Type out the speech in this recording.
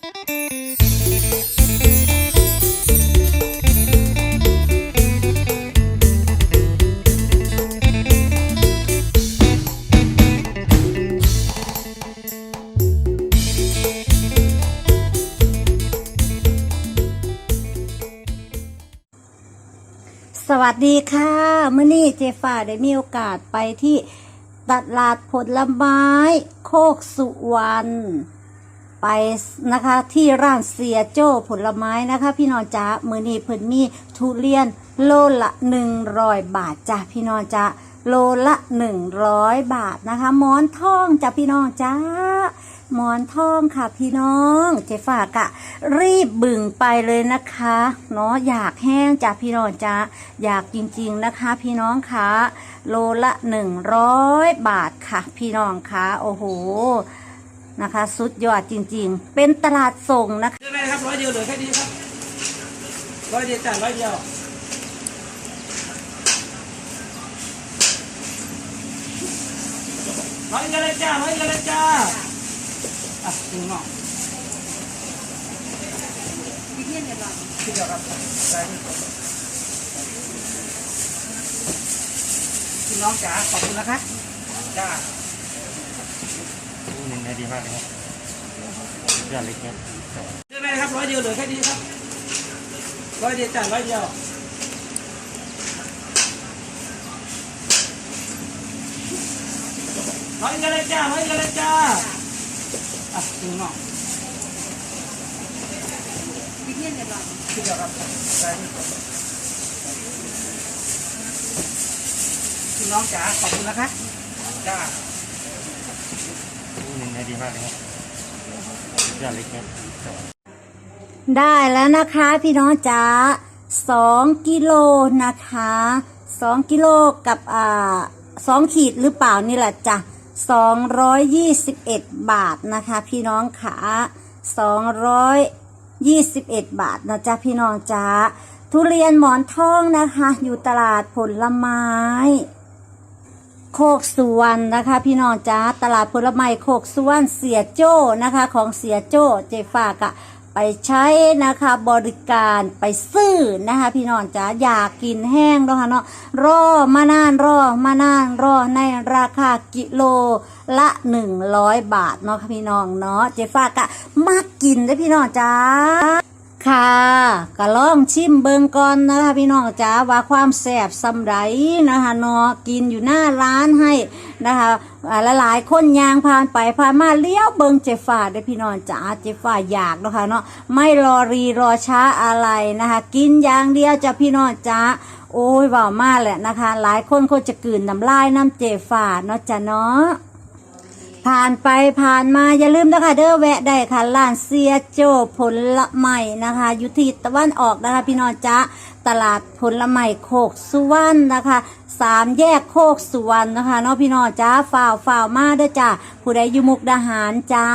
สวัสดีค่ะเมื่อนี้เจฟ้าได้มีโอกาสไปที่ตลาดผลไม้โคกสุวรรณ ไปนะคะที่ร้านเสียโจ้ผลไม้นะคะ พี่น้องจ้ามือนีเพิ่นมีทุเรียนโลละหนึ่งร้อยบาทจ้าพี่น้องจ้าโลละหนึ่งร้อยบาทนะคะหมอนทองจ้าพี่น้องจ้าหมอนทองค่ะพี่น้องเจฝากะรีบบึ่งไปเลยนะคะเนาะอยากแห้งจ้าพี่น้องจ้าอยากจริงๆนะคะ พี่น้องคะโลละหนึ่งร้อยบาทค่ะ พี่น้องคะโอ้โห นะคะ สุดยอดจริงๆ เป็นตลาดส่งนะคะได้ไหมครับร้อยเดียวเหลือแค่นี้ครับร้อยเดียวจ่ายร้อยเดียวร้อยเดียวเลยจ้าร้อยเดียวเลยจ้าอะถึงเนาะที่เดียวครับได้พี่น้องจ๋าขอบคุณนะคะจ้า ได้ดีมากเลยครับเพื่อนเล็กเนี่ยได้ไหมครับร้อยเดียวเหลือแค่นี้ครับร้อยเดียวจ่ายร้อยเดียวร้อยเดียวเลยจ้าร้อยเดียวเลยจ้าอะถึงเนาะที่เดียวครับได้พี่น้องจ๋าขอบคุณนะคะจ้า ได้ดีมากเลยครับเพื่อนเล็กเนได้แล้วนะคะพี่น้องจ้าสองกิโลนะคะสองกิโลกับอ่าสองขีดหรือเปล่านี่แหละจ้ะสองร้อยยี่สิบเอ็ดบาทนะคะ พี่น้องขาสองร้อยยี่สิบเอ็ดบาทนะจ๊ะพี่น้องจ้าทุเรียนหมอนทองนะคะ อยู่ตลาดผลไม้ โคกสุวรรณนะคะ พี่น้องจ้าตลาดผลไม้โคกสุวรรณเสียโจ้นะคะ ของเสียโจ้เจฝากอะไปใช้นะคะบริการไปซื้อนะคะ พี่น้องจ้าอยากกินแห้งเนาะค่ะเนาะรอมานานรอมานานรอในราคากิโลละหนึ่งร้อยบาทเนาะค่ะพี่น้องเนาะเจฝากะมากินได้พี่น้องจ้าค่ะ ก็ลองชิมเบิงก่อนนะคะพี่น้องจ๋าว่าความแซ่บสำไรนะคะนาะกินอยู่หน้าร้านให้นะคะอ่าหลายๆคนยางผ่านไปผ่านมาเลี้ยวเบิงเจฟ้าได้พี่น้องจ๋าเจฟ้าอยากนะคะเนาะไม่รอรีรอช้าอะไรนะคะ กินอย่างเดียวจะพี่น้องจ๋าโอ้ยว่ามากแหละนะคะ หลายคนคงจะกลืนน้ำลายน้ำเจฟ้าเนาะจ้ะเนาะ ผ่านไปผ่านมาอย่าลืมนะคะเด้อแวะได้ค่ะร้านเซียโจผลละไม้นะคะอยู่ที่ตะวันออกนะคะพี่น้องจ๊ะตลาดผลไม้โคกสุวรรณนะคะสามแยกโคกสุวรรณนะคะเนาะพี่น้องจ้าฝ่าวฝ่าวมาเด้อจ้าผู้ใดอยู่มุกดาหารจ้า